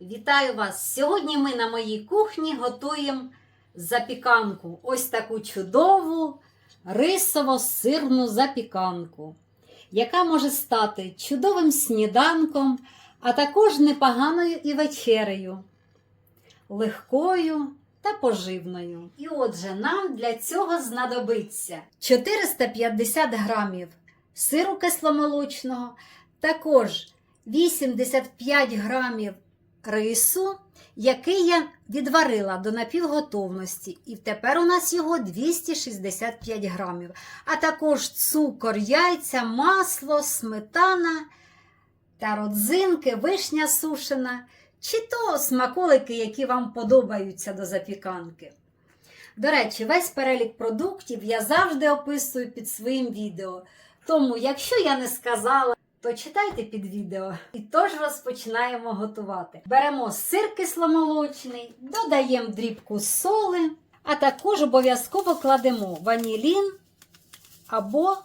Вітаю вас! Сьогодні ми на моїй кухні готуємо запіканку. Ось таку чудову рисово-сирну запіканку, яка може стати чудовим сніданком, а також непоганою і вечерею, легкою та поживною. І отже, нам для цього знадобиться 450 грамів сиру кисломолочного, також 85 грамів рису, який я відварила до напівготовності. І тепер у нас його 265 грамів. А також цукор, яйця, масло, сметана та родзинки, вишня сушена, чи то смаколики, які вам подобаються до запіканки. До речі, весь перелік продуктів я завжди описую під своїм відео. Тому, якщо я не сказала, то читайте під відео. І тож розпочинаємо готувати. Беремо сир кисломолочний, додаємо дрібку соли, а також обов'язково кладемо ванілін або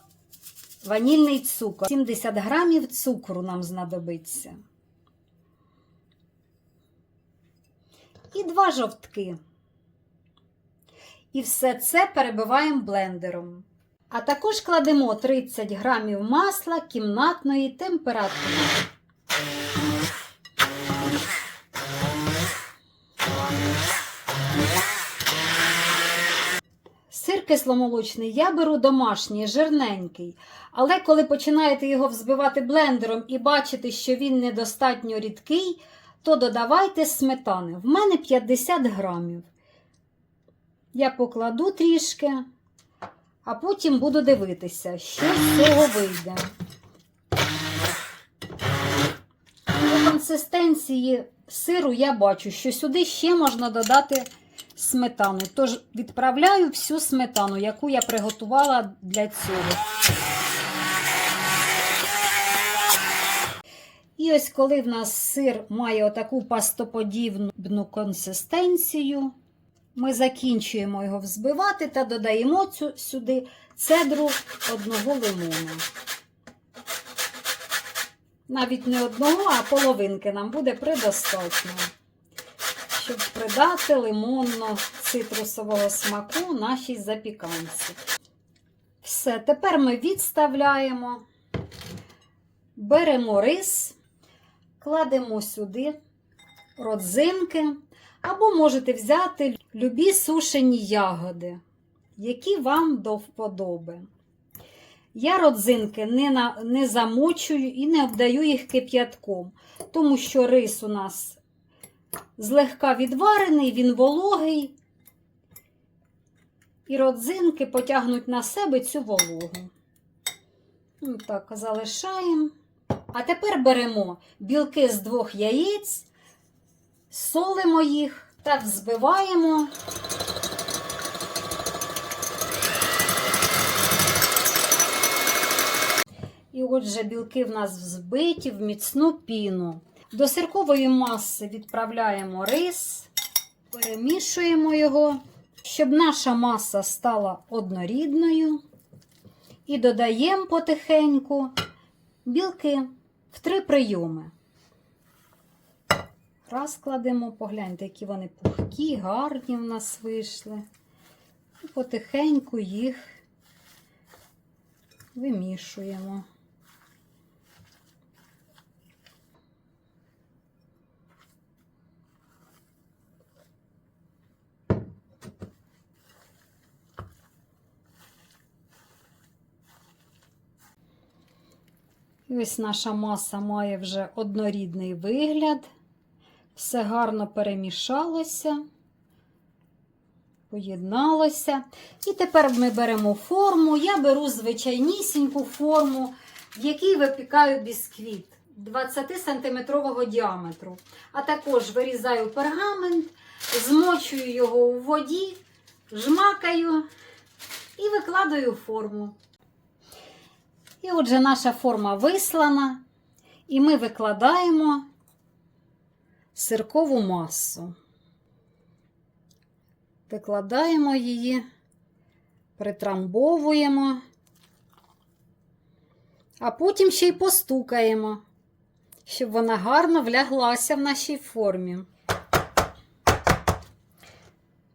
ванільний цукор. 70 грамів цукру нам знадобиться. І два жовтки. І все це перебиваємо блендером. А також кладемо 30 грамів масла кімнатної температури. Сир кисломолочний я беру домашній, жирненький. Але коли починаєте його взбивати блендером і бачите, що він недостатньо рідкий, то додавайте сметани. В мене 50 грамів. Я покладу трішки а потім буду дивитися, що з цього вийде. По консистенції сиру я бачу, що сюди ще можна додати сметану. Тож відправляю всю сметану, яку я приготувала для цього. І ось коли в нас сир має отаку пастоподібну консистенцію, ми закінчуємо його взбивати та додаємо цю, сюди цедру одного лимона. Навіть не одного, а половинки нам буде предостатньо, щоб придати лимонно-цитрусового смаку нашій запіканці. Все, тепер ми відставляємо, беремо рис, кладемо сюди родзинки. Або можете взяти любі сушені ягоди, які вам до вподоби. Я родзинки не, на, не замочую і не обдаю їх кип'ятком, тому що рис у нас злегка відварений, він вологий, і родзинки потягнуть на себе цю вологу. Ну, так, залишаємо. А тепер беремо білки з двох яєць солимо їх та взбиваємо. І отже, білки в нас взбиті в міцну піну. До сиркової маси відправляємо рис, перемішуємо його, щоб наша маса стала однорідною. І додаємо потихеньку білки в три прийоми. Розкладемо, погляньте, які вони пухкі, гарні в нас вийшли. І потихеньку їх вимішуємо. І ось наша маса має вже однорідний вигляд. Все гарно перемішалося, поєдналося. І тепер ми беремо форму. Я беру звичайнісіньку форму, в якій випікаю бісквіт 20-сантиметрового діаметру. А також вирізаю пергамент, змочую його у воді, жмакаю і викладаю форму. І отже, наша форма вислана, і ми викладаємо сиркову масу. Викладаємо її, притрамбовуємо, а потім ще й постукаємо, щоб вона гарно вляглася в нашій формі.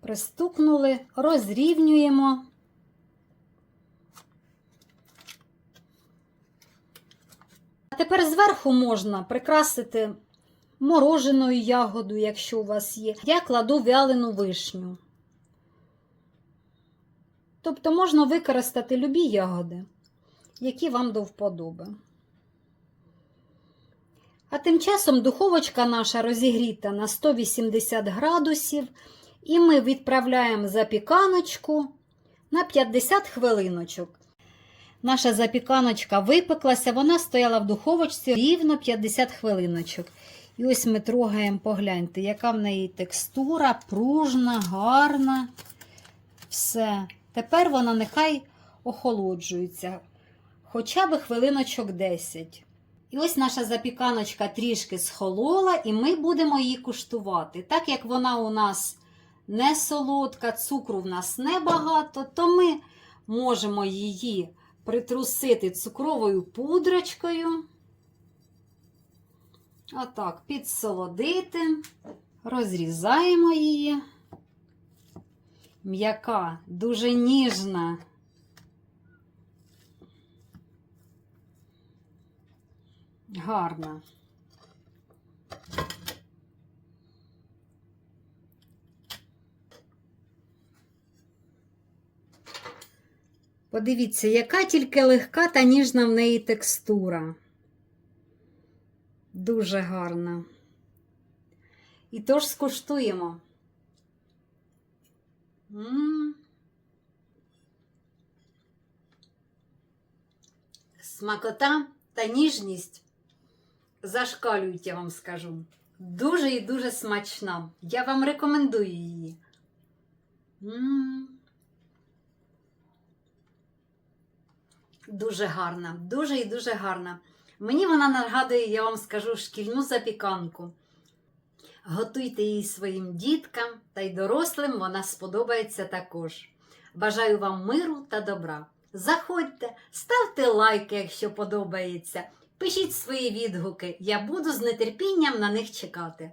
Пристукнули, розрівнюємо. А тепер зверху можна прикрасити мороженою ягодою, якщо у вас є. Я кладу вялену вишню. Тобто можна використати любі ягоди, які вам до вподоби. А тим часом духовочка наша розігріта на 180 градусів, і ми відправляємо запіканочку на 50 хвилиночок. Наша запіканочка випеклася, вона стояла в духовочці рівно 50 хвилиночок. І ось ми трогаємо, погляньте, яка в неї текстура, пружна, гарна. Все. Тепер вона нехай охолоджується хоча б хвилиночок 10. І ось наша запіканочка трішки схолола, і ми будемо її куштувати. Так як вона у нас не солодка, цукру в нас небагато, то ми можемо її притрусити цукровою пудрочкою. Отак, підсолодити, розрізаємо її. М'яка, дуже ніжна. Гарна. Подивіться, яка тільки легка та ніжна в неї текстура. Дуже гарна. І тож скуштуємо. М. Смакота та ніжність зашкалюють, я вам скажу. Дуже і дуже смачна. Я вам рекомендую її. М. Дуже гарна, дуже і дуже гарна. Мені вона нагадує, я вам скажу, шкільну запіканку. Готуйте її своїм діткам та й дорослим вона сподобається також. Бажаю вам миру та добра. Заходьте, ставте лайки, якщо подобається. Пишіть свої відгуки, я буду з нетерпінням на них чекати.